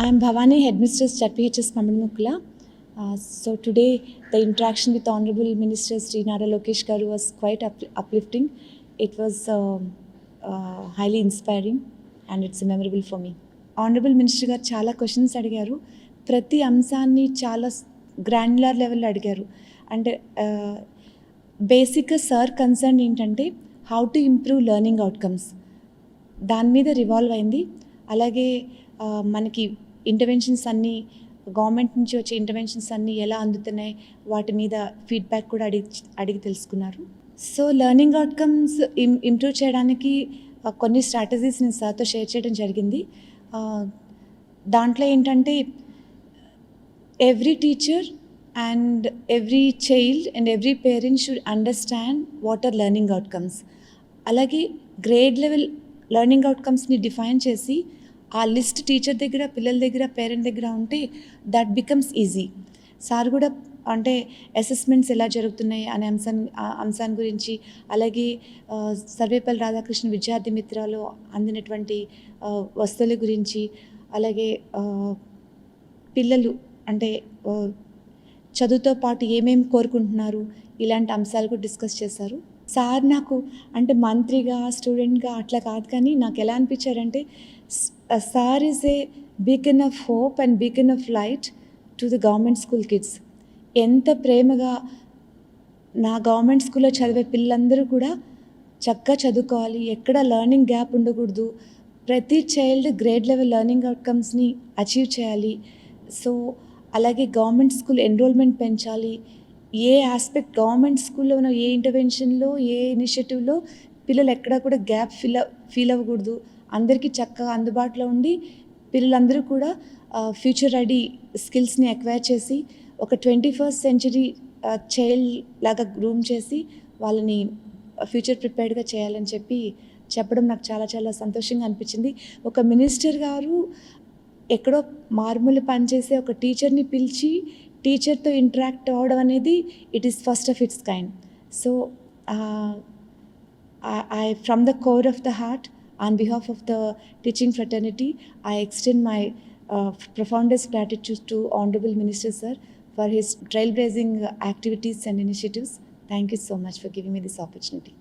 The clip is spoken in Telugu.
I am Bhavani, Headmistress ZPHS Pamanamukula. Uh, so today the interaction with Honorable Minister Sri Nara Lokesh Garu was quite up- uplifting. It was um, uh, highly inspiring and it's memorable for me. Honorable minister garu చాలా క్వశ్చన్స్ అడిగారు ప్రతి అంశాన్ని చాలా గ్రాండ్యులర్ లెవెల్లో అడిగారు అంటే బేసిక్గా సార్ కన్సర్న్ ఏంటంటే how to improve learning outcomes దాని మీద రివాల్వ్ అయింది అలాగే ఆ, మనకి ఇంటర్వెన్షన్స్ అన్నీ గవర్నమెంట్ నుంచి వచ్చే ఇంటర్వెన్షన్స్ అన్నీ ఎలా అందుతున్నాయి? వాటి మీద ఫీడ్బ్యాక్ కూడా అడిగి అడిగి తెలుసుకున్నారు. సో లెర్నింగ్ అవుట్కమ్స్ ఇం ఇంప్రూవ్ చేయడానికి కొన్ని స్ట్రాటజీస్ నేను సార్తో షేర్ చేయడం జరిగింది. దాంట్లో ఏంటంటే every teacher and every child and every parent should understand what are learning outcomes అలాగే గ్రేడ్ లెవెల్ లెర్నింగ్ అవుట్కమ్స్ని డిఫైన్ చేసి ఆ లిస్ట్ టీచర్ దగ్గర పిల్లల దగ్గర పేరెంట్ దగ్గర ఉంటే దట్ బికమ్స్ ఈజీ సార్ కూడా అంటే అసెస్మెంట్స్ ఎలా జరుగుతున్నాయి అనే అంశాన్ని అంశాన్ని గురించి అలాగే సర్వేపల్లి రాధాకృష్ణ విద్యార్థి మిత్రాలు అందినటువంటి వస్తువుల గురించి అలాగే పిల్లలు అంటే చదువుతో పాటు ఏమేమి కోరుకుంటున్నారు ఇలాంటి అంశాలు కూడా డిస్కస్ చేశారు. సార్ నాకు అంటే మంత్రిగా స్టూడెంట్గా అట్లా కాదు కానీ నాకు ఎలా అనిపించారంటే sir is a beacon of hope and beacon of light to the government school kids. ఎంత ప్రేమగా నా గవర్నమెంట్ స్కూల్లో చదివే పిల్లలందరూ కూడా చక్కగా చదువుకోవాలి ఎక్కడ లెర్నింగ్ గ్యాప్ ఉండకూడదు ప్రతి చైల్డ్ గ్రేడ్ లెవెల్ లెర్నింగ్ అవుట్కమ్స్ని అచీవ్ చేయాలి. సో అలాగే గవర్నమెంట్ స్కూల్ ఎన్రోల్మెంట్ పెంచాలి ఏ ఆస్పెక్ట్ గవర్నమెంట్ స్కూల్లో ఉన్న ఏ ఇంటర్వెన్షన్లో ఏ ఇనిషియేటివ్లో పిల్లలు ఎక్కడా కూడా గ్యాప్ ఫీల్ ఫీల్ అవ్వకూడదు. అందరికీ చక్కగా అందుబాటులో ఉండి పిల్లలందరూ కూడా ఫ్యూచర్ రెడీ స్కిల్స్ని అక్వైర్ చేసి ఒక ట్వంటీ ఫస్ట్ సెంచరీ చైల్డ్ లాగా గ్రూమ్ చేసి వాళ్ళని ఫ్యూచర్ ప్రిపేర్డ్గా చేయాలని చెప్పి చెప్పడం నాకు చాలా చాలా సంతోషంగా అనిపించింది. ఒక మినిస్టర్ గారు ఎక్కడో మారుమూల పనిచేసే ఒక టీచర్ని పిలిచి టీచర్తో ఇంటరాక్ట్ అవ్వడం అనేది it is first of its kind so I, from the core of the heart, on behalf of the teaching fraternity, I extend my uh, profoundest gratitude to Honorable Minister Sir for his trailblazing uh, activities and initiatives. Thank you so much for giving me this opportunity.